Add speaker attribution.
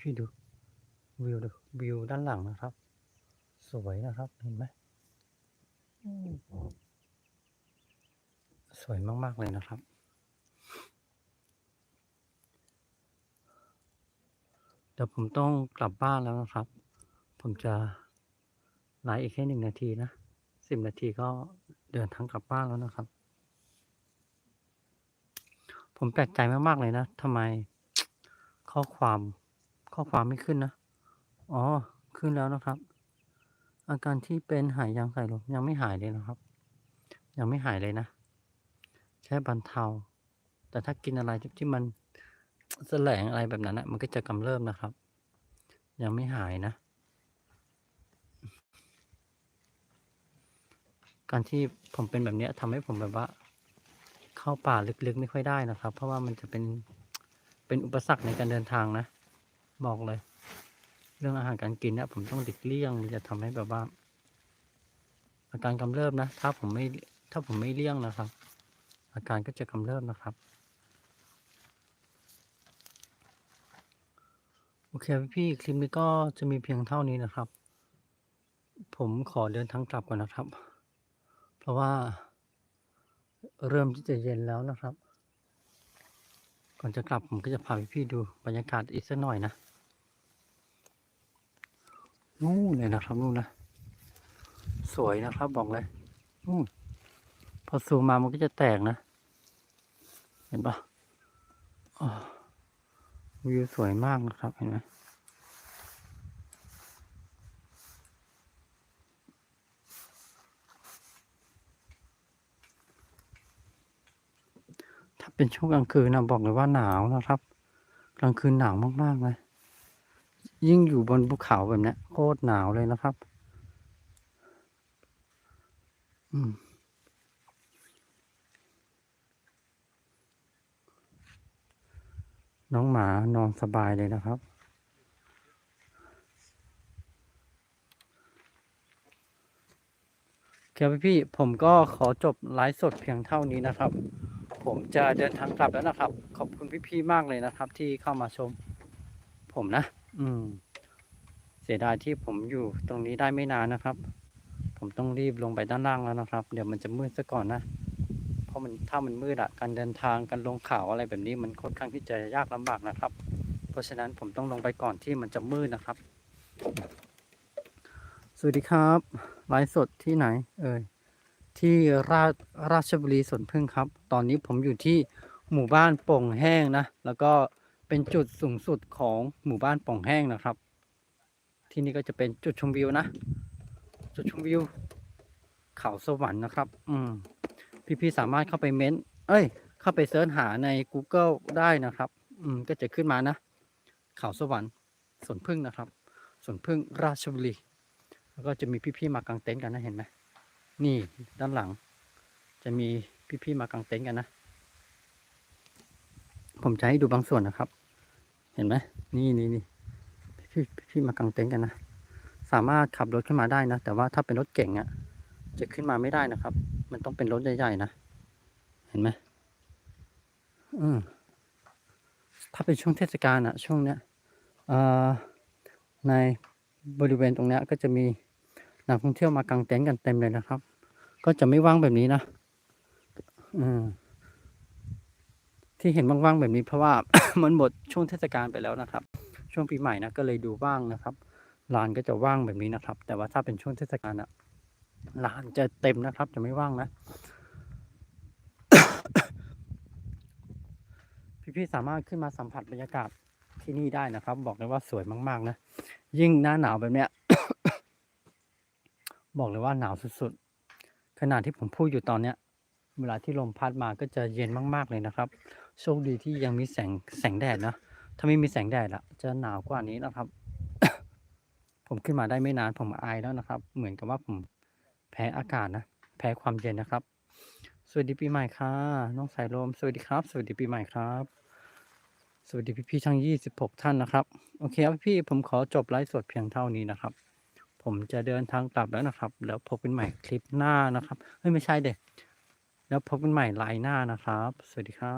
Speaker 1: พี่ดูวิวดูวิวด้านหลังนะครับ สวยนะครับเห็นไหมมสวยมาก ๆ เลยนะครับ เดี๋ยวผมต้องกลับบ้านแล้วนะครับ ผมจะไลฟ์อีกแค่หนึ่งนาทีนะสิบนาทีก็เดินทางกลับบ้านแล้วนะครับ ผมแปลกใจมาก ๆ เลยนะทำไมข้อความ ข้อความไม่ขึ้นนะ อ๋อ ขึ้นแล้วนะครับ อาการที่เป็นหายยางใส่ลมยังไม่หายเลยนะครับ ยังไม่หายเลยนะ แค่บรรเทา แต่ถ้ากินอะไรที่มันแสลงอะไรแบบนั้นนะมันก็จะกำเริบนะครับ ยังไม่หายนะ การที่ผมเป็นแบบนี้ทำให้ผมแบบว่า เข้าป่าลึกๆไม่ค่อยได้นะครับ เพราะว่ามันจะเป็นเป็นอุปสรรคในการเดินทางนะ บอกเลย เรื่องอาหารการกินเนี่ยผมต้องดิกเลี่ยงมันจะทำให้แบบว่า อาการกำเริบนะ ถ้าผมไม่ถ้าผมไม่เลี่ยงนะครับ อาการก็จะกำเริบนะครับ โอเคพี่คลิปนี้ก็จะมีเพียงเท่านี้นะครับ ผมขอเดินทางกลับก่อนนะครับ เพราะว่าเริ่มที่จะเย็นแล้วนะครับ ก่อนจะกลับผมก็จะพาพี่ๆดูบรรยากาศอีกสักหน่อยนะ นู่นเลยนะครับนู่นนะสวยนะครับบอกเลยนู่นพอซูมมามันก็จะแตกนะ เห็นปะวิวสวยมากนะครับเห็นไหมถ้าเป็นช่วงกลางคืนนะบอกเลยว่าหนาวนะครับ กลางคืนหนาวมากๆเลย ยิ่งอยู่บนภูเขาแบบนี้โคตรหนาวเลยนะครับ อืมน้องหมานอนสบายเลยนะครับ ครับพี่ผมก็ขอจบไลฟ์สดเพียงเท่านี้นะครับ ผมจะเดินทางกลับแล้วนะครับ ขอบคุณพี่ๆมากเลยนะครับ ที่เข้ามาชม ผมนะ อืม เสียดายที่ผมอยู่ตรงนี้ได้ไม่นานนะครับ ผมต้องรีบลงไปด้านล่างแล้วนะครับ เดี๋ยวมันจะมืดซะก่อนนะ เพราะมันถ้ามันมืดอะการเดินทางการลงเขาอะไรแบบนี้มันค่อนข้างที่จะยากลำบากนะครับ เพราะฉะนั้นผมต้องลงไปก่อนที่มันจะมืดนะครับ สวัสดีครับไลฟ์สดที่ไหน เอ่ยที่ราชราชบุรีสวนพึ่งครับ ตอนนี้ผมอยู่ที่หมู่บ้านโป่งแห้งนะ แล้วก็ เป็นจุดสูงสุดของหมู่บ้านป่องแห้งนะครับ ที่นี่ก็จะเป็นจุดชมวิวนะ จุดชมวิว เขาสวรรค์นะครับ อืม พี่ๆสามารถเข้าไปเม้น เอ้ย เข้าไปเสิร์ชหาใน Google ได้นะครับ อืม ก็จะขึ้นมานะ เขาสวรรค์สวนพึ่งนะครับสวนพึ่งราชบุรี แล้วก็จะมีพี่ๆมากางเต็นท์กันนะเห็นไหมนี่ด้านหลัง จะมีพี่ๆมากางเต็นท์กันนะ ผมจะให้ดูบางส่วนนะครับ เห็นไหมนี่นี่นี่พี่พี่มากางเต็นท์กันนะสามารถขับรถขึ้นมาได้นะ แต่ว่าถ้าเป็นรถเก่งอะจะขึ้นมาไม่ได้นะครับ มันต้องเป็นรถใหญ่ๆนะ เห็นไหมอืมถ้าเป็นช่วงเทศกาลอะช่วงเนี้ยในบริเวณตรงเนี้ยก็จะมีนักท่องเที่ยวมากางเต็นท์กันเต็มเลยนะครับ ก็จะไม่ว่างแบบนี้นะ อืม ที่เห็นว่างๆแบบนี้เพราะว่า มันหมดช่วงเทศกาลไปแล้วนะครับ ช่วงปีใหม่นะก็เลยดูว่างนะครับลานก็จะว่างแบบนี้นะครับ แต่ว่าถ้าเป็นช่วงเทศกาลอะลานจะเต็มนะครับ จะไม่ว่างนะ พี่ๆสามารถขึ้นมาสัมผัสบรรยากาศที่นี่ได้นะครับ บอกเลยว่าสวยมากๆนะยิ่งหน้าหนาวแบบเนี้ย บอกเลยว่าหนาวสุดๆขนาดที่ผมพูดอยู่ตอนเนี้ย เวลาที่ลมพัดมาก็จะเย็นมาก ๆเลยนะครับ โชคดีที่ยังมีแสงแสงแดดนะถ้าไม่มีแสงแดดอะจะหนาวกว่านี้นะครับ ผมขึ้นมาได้ไม่นานผมอายแล้วนะครับ เหมือนกับว่าผมแพ้อากาศนะแพ้ความเย็นนะครับ สวัสดีปีใหม่ค่ะน้องสายลมสวัสดีครับ สวัสดีปีใหม่ครับ สวัสดีพี่ๆทั้ง 26 ท่านนะครับ โอเคครับพี่ผมขอจบไลฟ์สดเพียงเท่านี้นะครับ ผมจะเดินทางกลับแล้วนะครับ แล้วพบกันใหม่คลิปหน้านะครับเฮ้ยไม่ใช่เด็กแล้วพบกันใหม่ไลน์หน้านะครับ สวัสดีครับ